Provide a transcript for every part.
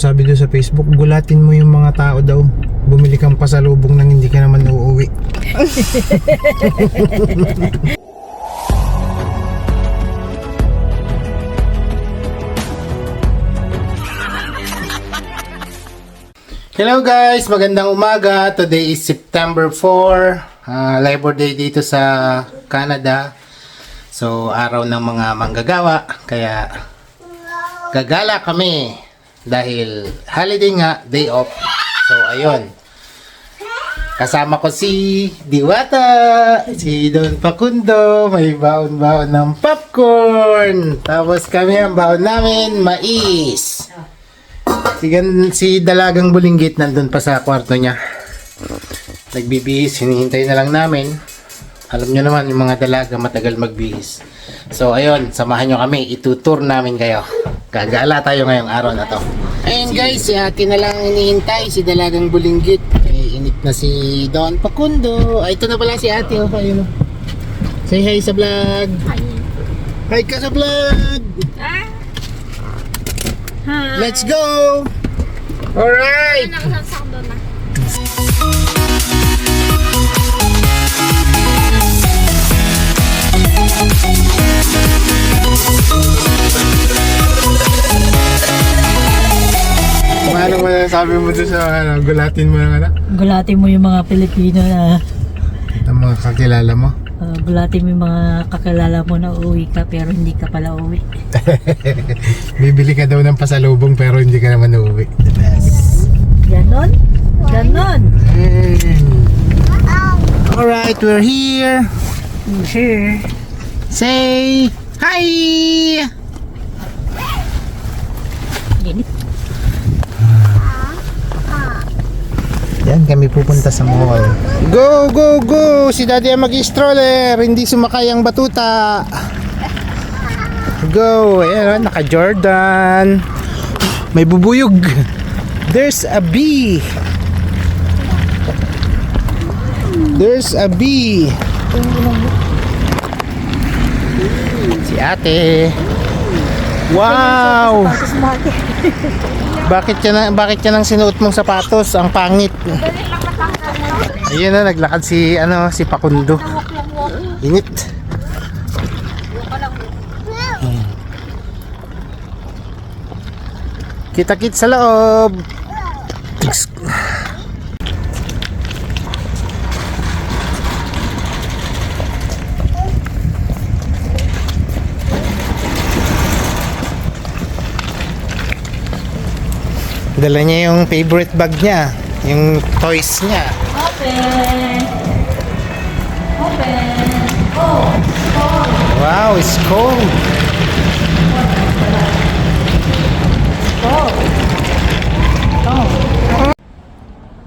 sabi doon sa Facebook, gulatin mo yung mga tao daw. Bumili kang pasalubong nang hindi ka naman uuwi. Hello guys, magandang umaga. Today is September 4, ah, Labor Day dito sa Canada. So, araw ng mga manggagawa. Kaya, gagala kami dahil holiday nga, day off. So, ayun. Kasama ko si Diwata, si Don Facundo, may baon-baon ng popcorn. Tapos kami ang baon namin, mais. Si, si Dalagang Bulinggit nandun pa sa kwarto niya. Nagbibihis, hinihintay na lang namin. Alam nyo naman, yung mga dalaga matagal magbihis. So, ayun, samahan nyo kami. Itutour namin kayo. Gagala tayo ngayong araw na to. Ayun guys, si ate na lang hinihintay, si Dalagang Bulinggit. Eh, inip na si Don Pakundo. Ay, ito na pala si ate. Oh, ayun. oh. Say hi sa vlog. Hi ka sa vlog. Let's go! Alright! Nakasasak anong masasabi mo doon sa ano, gulatin mo ng ano? Gulatin mo yung mga Pilipino na Ang mga kakilala mo. uh, gulatin mo yung mga kakilala mo na uuwi ka pero hindi ka pala uuwi. Bibili ka daw ng pasalubong pero hindi ka naman uuwi. Ganon? Ganon? Alright, we're here. Sure. Say hi! Yan, kami pupunta sa mall. Go, go, go! Si daddy ang mag-stroller. Hindi sumakay ang batuta. Go! Ayan, naka-Jordan. May bubuyog. There's a bee. There's a bee. Ate. Wow! Bakit yan ang bakit yan ang sinuot mong sapatos? Ang pangit. Ayun na naglakad si ano si Pakundo. Init. Kita-kit sa loob. Dala niya yung favorite bag niya, yung toys niya. Open! Open! Wow, it's cold.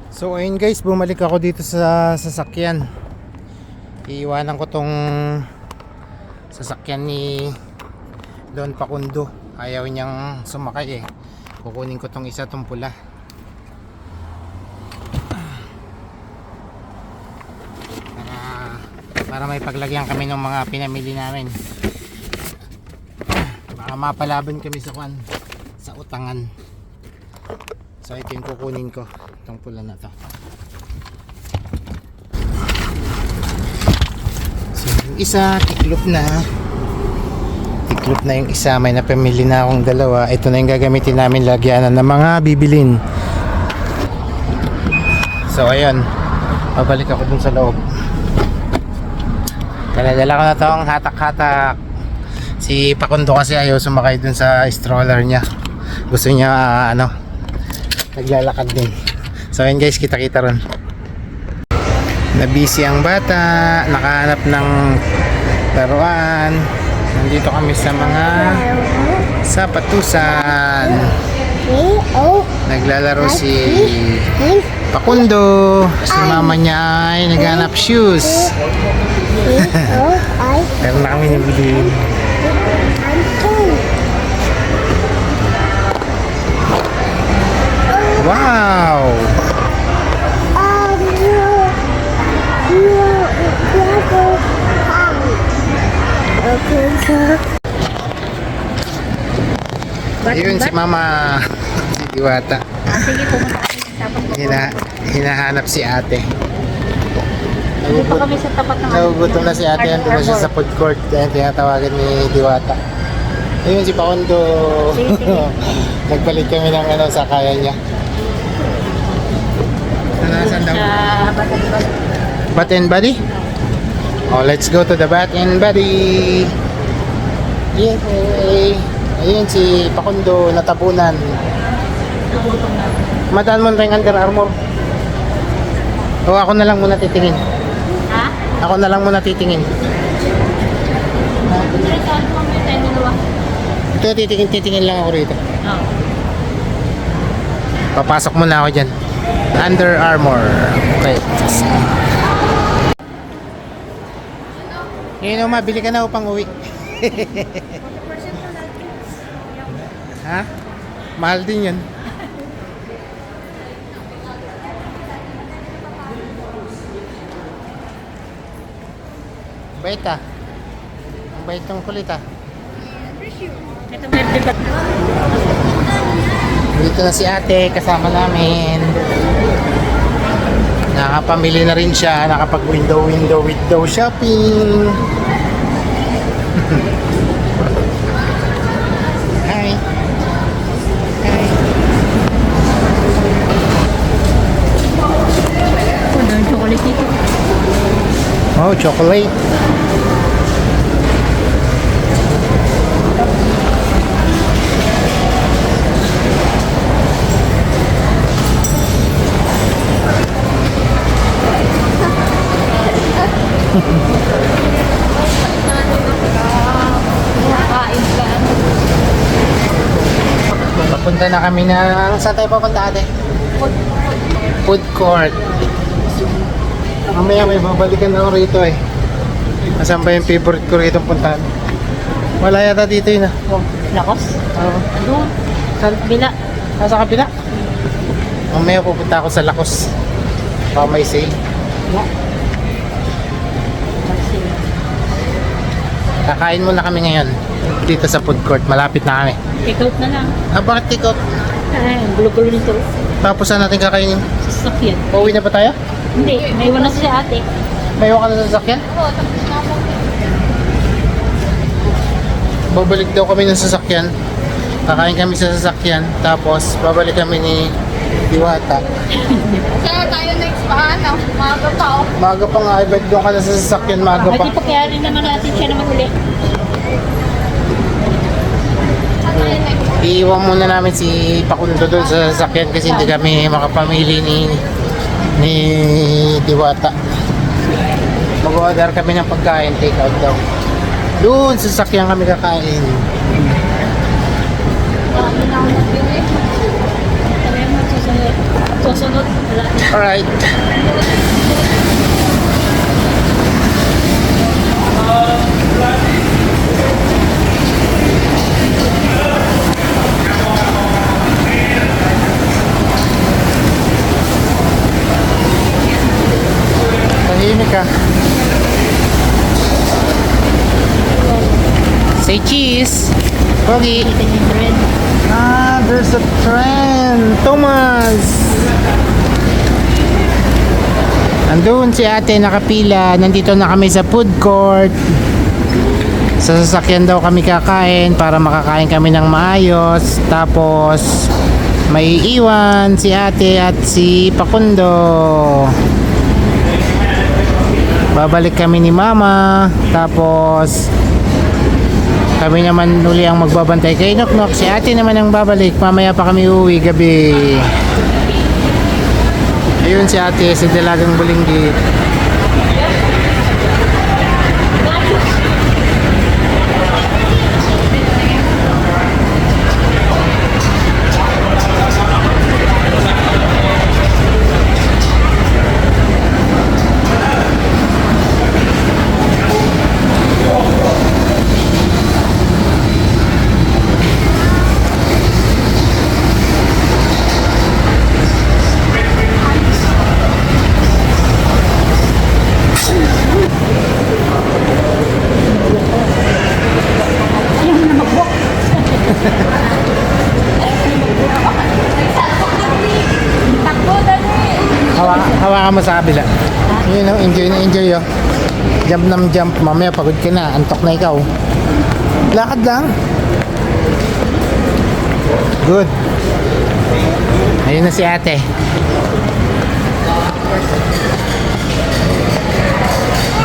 So ayun guys, bumalik ako dito sa sasakyan. Iiwanan ko tong sasakyan ni Don Pakundo. Ayaw niyang sumakay eh. Kukunin ko tong isa tong pula. Para, para may paglagyan kami ng mga pinamili namin. Baka mapalaban kami sa kwan sa utangan. So ito yung kukunin ko, itong pula na to. So yung isa, tiklop na. Tiklop na yung isa, may napamili na akong dalawa. Ito na yung gagamitin namin lagyanan ng mga bibilin. So ayun, babalik ako dun sa loob. Daladala ko na tong hatak-hatak. Si Pakundo kasi ayaw sumakay dun sa stroller niya. Gusto niya ah, ano, naglalakad din. So ayun guys, kita-kita ron. Nabisi ang bata, nakahanap ng laruan. Nandito kami sa mga sapatusan. Naglalaro si Pakundo. Si mama niya ay naghanap shoes. Meron na kami nabili. Wow! Ayun si mama. Si Diwata. Sige, pumunta kami Hina, hinahanap si ate. Hindi pa kami sa tapat ng Nagugutom na si ate. Ando na siya sa food court. Ayan, tinatawagan ni Diwata. Ayun si Pakondo. Sige, sige. Nagpalit kami ng ano sa kaya niya. Nasaan daw? Sa. Bat and Body? Oh, let's go to the Bat and Body. Yay! Ayun si Pakondo natabunan. Madaan mo tayong Under Armour. O ako na lang muna titingin. Ha? Ako na lang muna titingin. Ito titingin, titingin lang ako rito. Oo. Papasok muna ako dyan. Under Armour. Okay. Ngayon o, mabili ka na upang uwi. ha? Mahal din yun. Bait ah. Ang bait ng kulit ah. Ito may bigat. Dito na si ate, kasama namin. Nakapamili na rin siya, nakapag window window window shopping. Oh, chocolate. Papunta na kami ng... Saan tayo papunta ate? Food court. Mamaya may babalikan ako rito eh. Nasaan ba yung favorite ko rito puntahan? Wala yata dito yun ah. Oh. Lakos? Oh. Doon. Sa bila. Nasa kabila. Mamaya pupunta ako sa Lakos. Baka may sale. Kakain muna kami ngayon. Dito sa food court. Malapit na kami. Take out na lang. Ah, bakit take out? Ay, gulo-gulo nito. Tapos saan natin kakainin? Sasakyan. Pauwi na ba tayo? Hindi, may iwan na si ate. May ka na sa sasakyan? Oo, tapos na ako. Babalik daw kami ng sasakyan. Kakain kami sa sasakyan. Tapos babalik kami ni Diwata. Saan tayo next pa? Ano? Maaga pa oh. Maga pa nga. Ibig doon ka na sa sasakyan. Maga pa. di pa kaya rin naman natin siya na mahuli. Saan tayo next? Iiwan muna namin si Pakundo doon sa sasakyan kasi hindi kami makapamili ni ni Diwata. Mag-order kami ng pagkain, take out daw. Doon sa kami kakain. Marami na Tahimik ka. Say cheese. Pogi. Ah, there's a trend. Thomas! Andun si ate nakapila. Nandito na kami sa food court. Sa sasakyan daw kami kakain para makakain kami ng maayos. Tapos may iwan si ate at si Pakundo. Babalik kami ni mama. Tapos kami naman uli ang magbabantay kay Noknok. Si ate naman ang babalik. Mamaya pa kami uwi gabi. Ayun si ate, si Dalagang Bulinggit. Hawakan mo sa kabila. Yun know, enjoy na enjoy oh. Jump ng jump. Mamaya pagod ka na. Antok na ikaw. Lakad lang. Good. Ayun na si ate.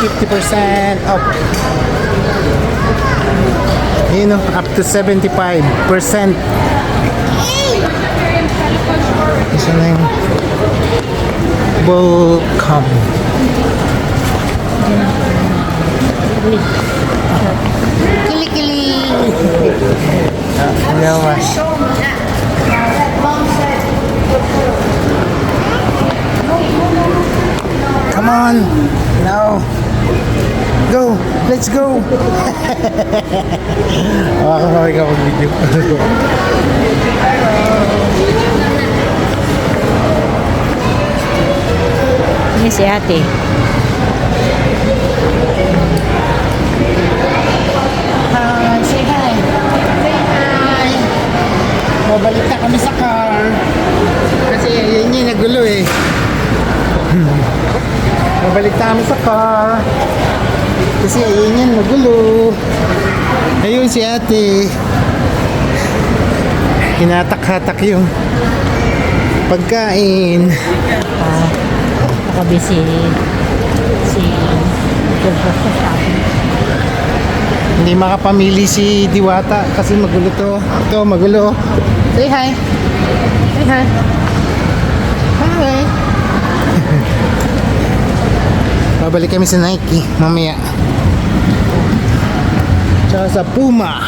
Fifty percent off. Yun know, up to 75 percent. Isa na yung Welcome. Kili-kili. Hello, mas. Come on. Now. Go. Let's go. Makakaway ka mag-video. Yan si ate. Hi, say hi. Say hi. Mabalik na kami sa car. Kasi yun yung nagulo eh. Mabalik na kami sa car. Kasi ayun yan, nagulo. Ayun si ate. Hinatak-hatak yung pagkain. Nakabi si si Gilbert sa. Hindi makapamili si Diwata kasi magulo to. Ito, magulo. Say hi. Say hi. Hi. Babalik kami sa Nike mamaya. Tsaka sa Puma.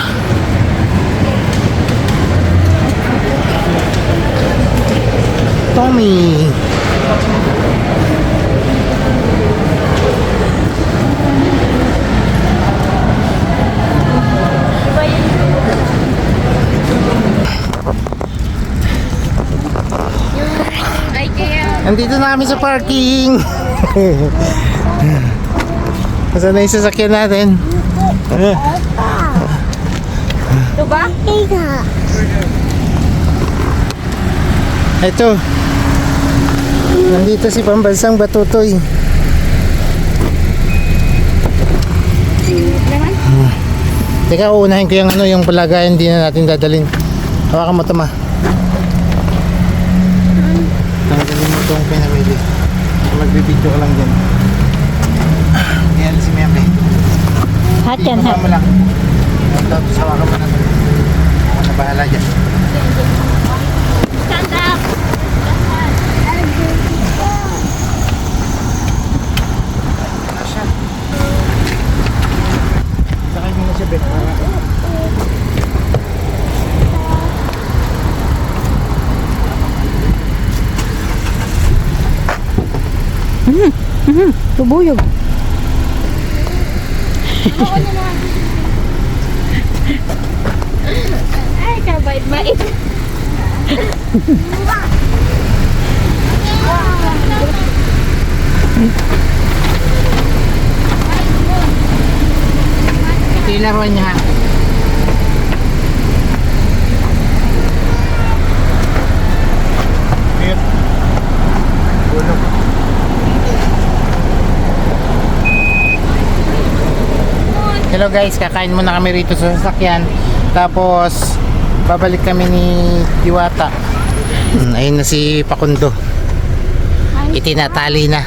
Tommy. Ay, kaya. Nandito na kami sa parking. Nasaan na yung sasakyan natin? Ito ba? Ito. Nandito si Pambansang Batutoy. Teka, uunahin ko yung ano, yung palagayan hindi na natin dadalhin. Hawakan mo ito itong pinamili. Magbibidyo ka lang dyan. Yan si Meme. Hat yan, hat. mo lang. Tapos hawakan mo na. Ako na bahala dyan. Stand up! Sakay mo na siya, Bet. Tubuyog. Ay, kabait-bait. Ito yung laruan niya. Hello guys, kakain muna kami rito sa sasakyan. Tapos, babalik kami ni Diwata. Hmm, Ayun na si Pakundo. Itinatali na.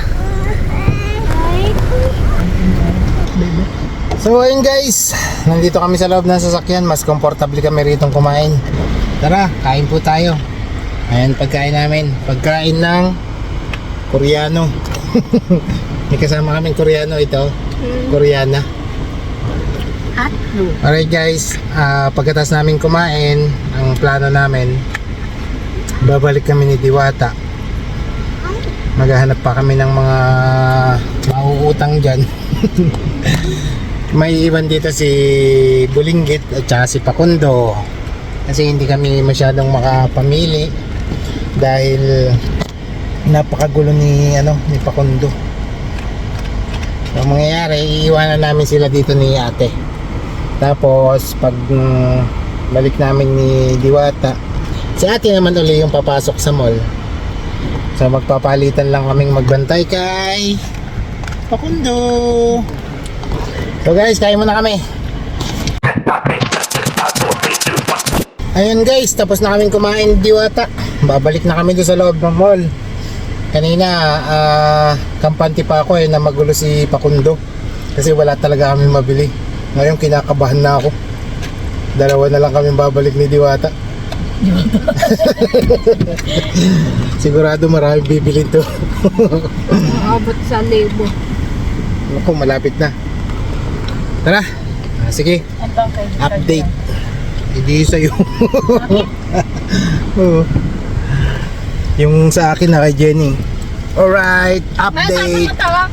So ayun guys, nandito kami sa loob ng sasakyan, mas komportable kami rito kumain. Tara, kain po tayo. Ayan pagkain namin, pagkain ng Koreano. May kasama kaming Koreano ito, Koreana. Alright guys, ah, pagkatas namin kumain, ang plano namin, babalik kami ni Diwata. Maghahanap pa kami ng mga mauutang dyan. may iwan dito si Bulinggit at saka si Pakundo. Kasi hindi kami masyadong makapamili dahil napakagulo ni ano ni Pakundo. So, ang mangyayari iiwanan namin sila dito ni ate tapos pag mm, balik namin ni Diwata si ate naman uli yung papasok sa mall So magpapalitan lang kaming magbantay kay Pakundo. So guys, kain muna kami. Ayun guys, tapos na kaming kumain diwata. Babalik na kami doon sa loob ng mall. Kanina, ah, kampante pa ako eh na magulo si Pakundo. Kasi wala talaga kami mabili. Ngayon kinakabahan na ako. Dalawa na lang kami babalik ni Diwata. Sigurado marami bibili to. Abot sa libo. Ako, malapit na. Tara. Ah, sige, update. Hindi sa'yo. Oo. Yung sa akin na kay Jenny. Alright, update. tawa?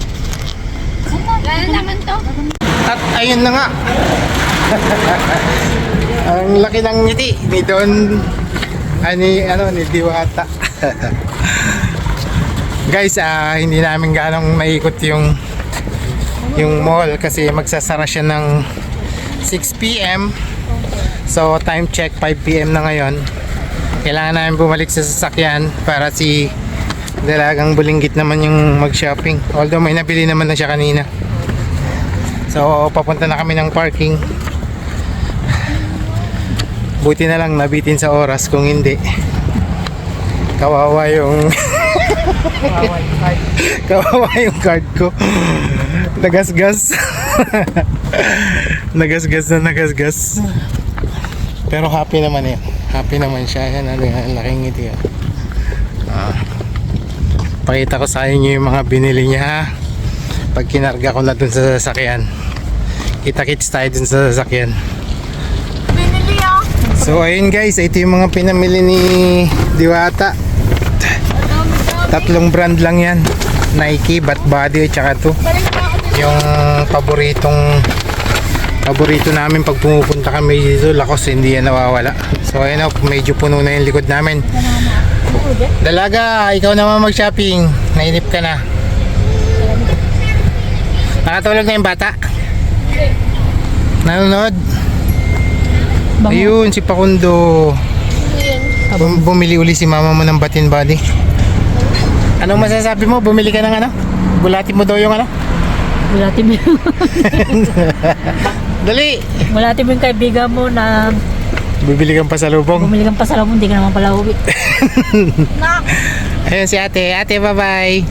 Lalo naman to. At ayun na nga. Ang laki ng ngiti ni Don ani ano ni Diwata. Guys, ah hindi namin ganong naikot yung yung mall kasi magsasara siya ng 6 PM. So time check 5 PM na ngayon. Kailangan namin bumalik sa sasakyan para si Dalagang bulinggit naman yung mag-shopping. Although may nabili naman na siya kanina. So, papunta na kami ng parking. Buti na lang nabitin sa oras kung hindi. Kawawa yung Kawawa yung card ko. Nagasgas. nagasgas na nagasgas. Pero happy naman yan. Happy naman siya. Yan, ang laking ngiti. yan. Ah. Pakita ko sa inyo yung mga binili niya. Pag kinarga ko na dun sa sasakyan. Kita-kits tayo dun sa sasakyan. Binili ah. So ayun guys, ito yung mga pinamili ni Diwata. Tatlong brand lang yan. Nike, Bat Body, at saka to. Ako. Yung paboritong paborito namin pag pumupunta kami dito, lakos hindi yan nawawala. So ayun o, medyo puno na yung likod namin. Dalaga, ikaw naman mag-shopping. Nainip ka na. Nakatulog na yung bata? Nanonood? Ayun, si Pakundo. Bum- bumili uli si mama mo ng batin body. Anong masasabi mo? Bumili ka ng ano? Bulati mo daw yung ano? Bulati mo, Dali! bulati mo yung kaibigan mo na Bibili kang pasalubong. bumili kang pasalabong, hindi ka naman pala uwi. Ayun si ate. Ate, bye-bye.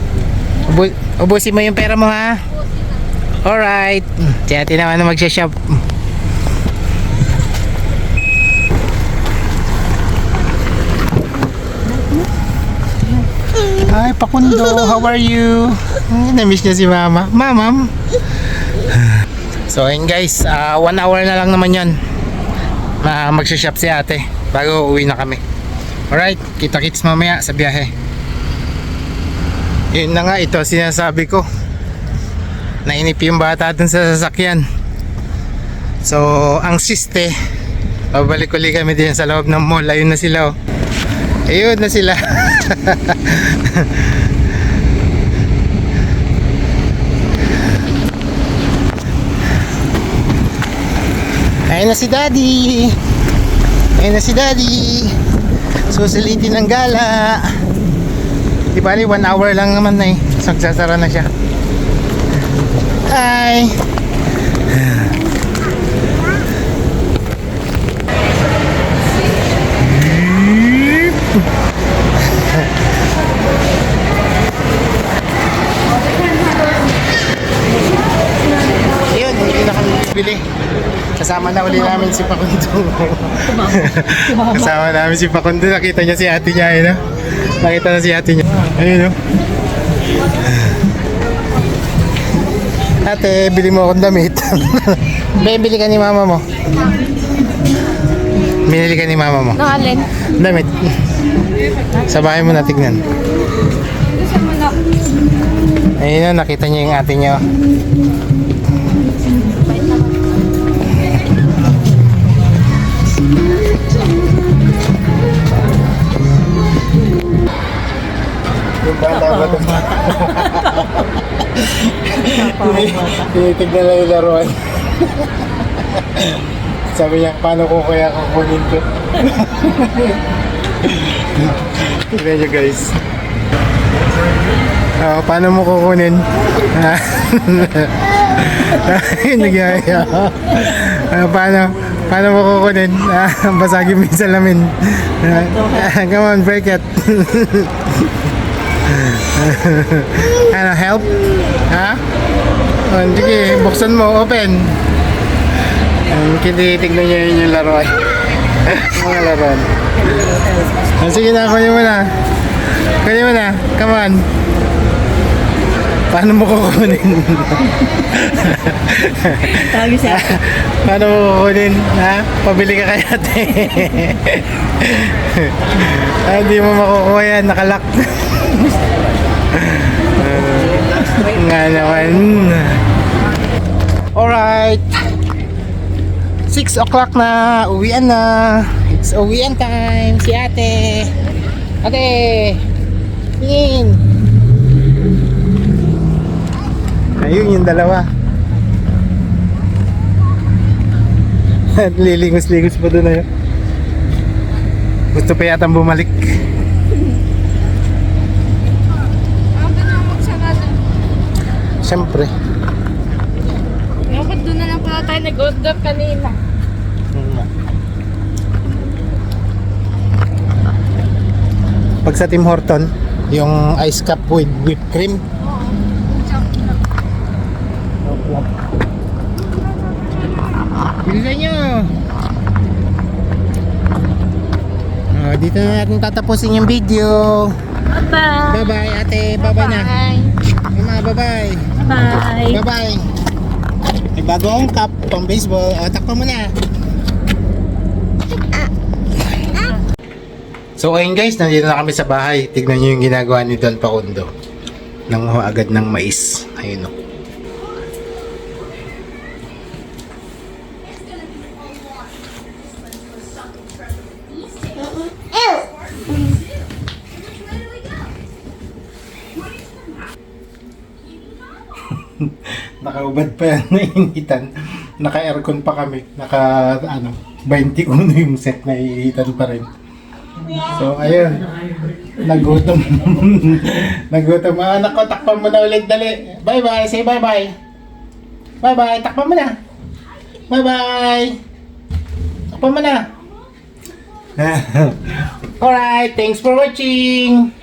Ubu- ubusin mo yung pera mo ha. Alright. Si ate naman na magsha-shop. Hi, Pakundo. How are you? Hmm, Na-miss niya si Mama. Mamam. So, ayun guys. ah, one hour na lang naman yan. Na magsha-shop si ate. Bago uwi na kami. Alright, kita-kits mamaya sa biyahe. Yun na nga, ito sinasabi ko. Nainip yung bata dun sa sasakyan. So, ang siste, babalik uli kami din sa loob ng mall. Ayun na sila oh. Ayun na sila. Ayun na si Daddy. Ayun na si Daddy. Susulitin ng gala. Di bali, one hour lang naman na eh. So, nagsasara na siya. Hi! Ayun, hindi na kami bibili. Kasama na uli namin si Pakundo. Kasama namin si Pakundo. Nakita niya si ate niya. Ayun, no? Nakita na si ate niya. Ayun, no? Ate, bili mo akong damit. Be, bili ka ni mama mo. Binili ka ni mama mo. Nakalin. Damit. Sa bahay mo na tignan. Na. Ayun, no, nakita niya yung ate niya. Yung bata ba ito? Tinitignan lang yung laruan. Sabi niya, paano ko kaya kukunin ko? Tignan nyo guys. Oh, paano mo kukunin? Nagyaya. Ah, paano? Paano mo kukunin? Ah, basagin mo yung salamin. Come on, break it. ano, help? Ha? Oh, sige, buksan mo, open. Um, tinitignan niya yun yung laruan. Mga laruan. Ah, sige na, kunin mo na. Kunin mo na, come on. Paano mo kukunin? Tawag sa Paano mo kukunin? Ha? Pabili ka kaya te. ah, hindi mo makukuha yan. Nakalak. Nga naman. Alright. 6 o'clock na. Uwian na. It's uwian time. Si ate. Ate. Tingin. Ayun yung dalawa. At lilingos-lingos pa doon na yun. Gusto pa yatang bumalik. Ah, doon na magsarado. Siyempre. Dapat doon na lang pala tayo nag-order kanina. Pag sa Tim Horton, yung ice cup with whipped cream. Bilisan nyo! Oh, dito na natin tatapusin yung video. Bye! Bye-bye ate. Bye-bye na. Bye. Mama, bye-bye. Bye! Bye-bye. May bago akong cup pang baseball. O, takpan mo na. So ayun guys, nandito na kami sa bahay. Tignan nyo yung ginagawa ni Don Pakundo. Nanguha agad ng mais. Ayun o. Nakaubad pa yan nainitan. Naka-aircon pa kami. Naka, ano, 21 yung set na iinitan pa rin. So, ayun. Nagutom. Nagutom. Ah, anak ko, takpan mo na ulit. Dali. Bye-bye. Say bye-bye. Bye-bye. Takpan mo na. Bye-bye. Takpan mo na. Alright. Thanks for watching.